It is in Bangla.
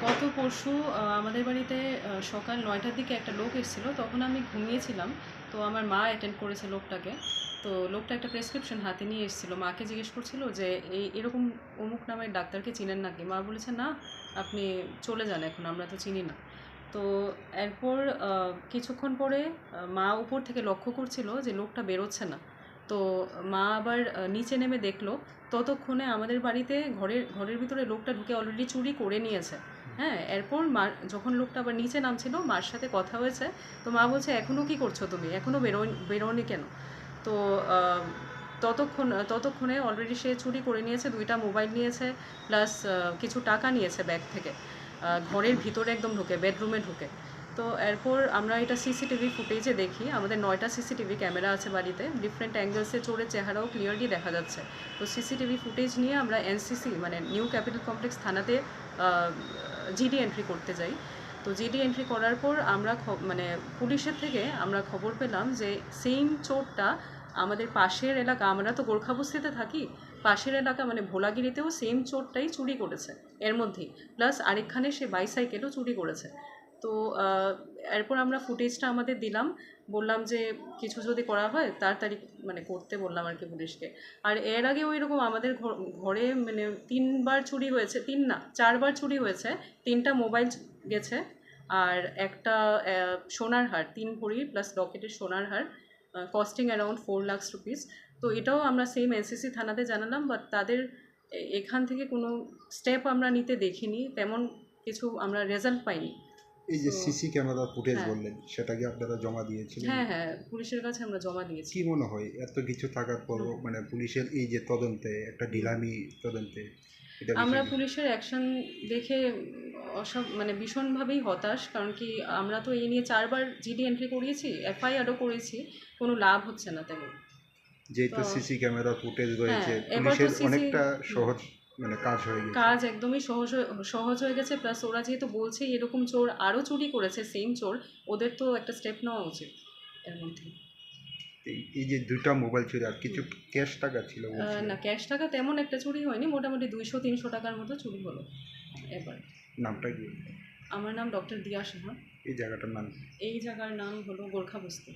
গত পরশু আমাদের বাড়িতে সকাল নয়টার দিকে একটা লোক এসেছিল, তখন আমি ঘুমিয়েছিলাম। তো আমার মা অ্যাটেন্ড করেছে লোকটাকে। তো লোকটা একটা প্রেসক্রিপশন হাতে নিয়ে এসেছিল। মাকে জিজ্ঞেস করছিল যে, এই, এরকম অমুক নামের ডাক্তারকে চিনেন নাকি? মা বলেছে, না, আপনি চলে যান এখন, আমরা তো চিনি না। তো এরপর কিছুক্ষণ পরে মা উপর থেকে লক্ষ্য করছিল যে লোকটা বেরোচ্ছে না। তো মা আবার নিচে নেমে দেখল। ততক্ষণে আমাদের বাড়িতে ঘরের ঘরের ভিতরে লোকটা ঢুকে অলরেডি চুরি করে নিয়েছে। হ্যাঁ এরপর মা, যখন লোকটা আবার নিচে নামছিল, মার সাথে কথা হয়েছে, তো মা বলছে এখনও কি করছ তুমি? এখনও বেরো বেরোনি কেন? তো ততক্ষণ, ততক্ষণে অলরেডি সে চুরি করে নিয়েছে, দুইটা মোবাইল নিয়েছে প্লাস কিছু টাকা নিয়েছে ব্যাগ থেকে। ঘরের ভিতরে একদম ঢুকে বেডরুমে ঢুকে। তো এরপর আমরা এটা সিসিটিভি ফুটেজে দেখি, আমাদের নয়টা সিসিটিভি ক্যামেরা আছে বাড়িতে ডিফারেন্ট অ্যাঙ্গেলসে চোরের চেহারাও ক্লিয়ারলি দেখা যাচ্ছে। তো সিসিটিভি ফুটেজ নিয়ে আমরা এনসিসি মানে নিউ ক্যাপিটাল কমপ্লেক্স থানাতে জিডি এন্ট্রি করতে যাই। তো জিডি এন্ট্রি করার পর আমরা মানে পুলিশের থেকে আমরা খবর পেলাম যে সেম চোরটা আমাদের পাশের এলাকা, আমরা তো গোর্খাবস্তিতে থাকি, পাশের এলাকা মানে ভোলাগিরিতেও সেম চোরটাই চুরি করেছে, এর মধ্যেই। প্লাস আরেকখানে সে বাইসাইকেলও চুরি করেছে। তো এরপর আমরা ফুটেজটা আমাদের দিলাম। বললাম যে, কিছু যদি করা হয় তাড়াতাড়ি মানে করতে বললাম আর কি পুলিশকে। আর এর আগে ওই রকম আমাদের ঘর- মানে তিনবার চুরি হয়েছে, তিন না, চারবার চুরি হয়েছে। তিনটা মোবাইল গেছে। আর একটা সোনার হার, তিন ভরি প্লাস লকেটের সোনার হার costing around four lakhs rupees তো এটাও আমরা সেম এনসিসি থানাতে জানালাম বাট তাদের এখান থেকে কোনো স্টেপ আমরা নিতে দেখিনি। তেমন কিছু আমরা রেজাল্ট পাইনি। এই যে সিসি ক্যামেরা ফুটেজ। বললেন সেটা কি আপনারা জমা দিয়েছিলেন? হ্যাঁ হ্যাঁ পুলিশের কাছে আমরা জমা দিয়েছি। কি মনে হয় এত কিছু থাকার পর মানে পুলিশের এই যে তদন্তে একটা ঢিলামি তদন্তে আমরা পুলিশের অ্যাকশন দেখে অসব মানে ভীষণভাবেই হতাশ কারণ কি আমরা তো এই নিয়ে চারবার জিডি এন্ট্রি করিয়েছি এফআইআরও করেছি কোনো লাভ হচ্ছে না তেমন। যেহেতু সিসি ক্যামেরা ফুটেজ রয়েছে হ্যাঁ, পুলিশের অনেকটা সহজ মানে কাজ হয়ে গেছে। কাজ একদমই সহজ সহজ হয়ে গেছে প্লাস ওরা যেহেতু বলছে এরকম চোর আরও চুরি করেছে সেম চোর ওদের তো একটা স্টেপ নেওয়া উচিত এর মধ্যে। এই- যে দুটা মোবাইল চুরি আর কিছু ক্যাশ টাকা ছিল না ক্যাশ টাকা তেমন একটা চুরি হয়নি মোটামুটি দুইশো তিনশো টাকার মতো চুরি হলো এবার। নামটা কি? আমার নাম ডক্টর দিয়া সাহা। এই জায়গাটার নাম এই জায়গার নাম হলো গোর্খাবস্তি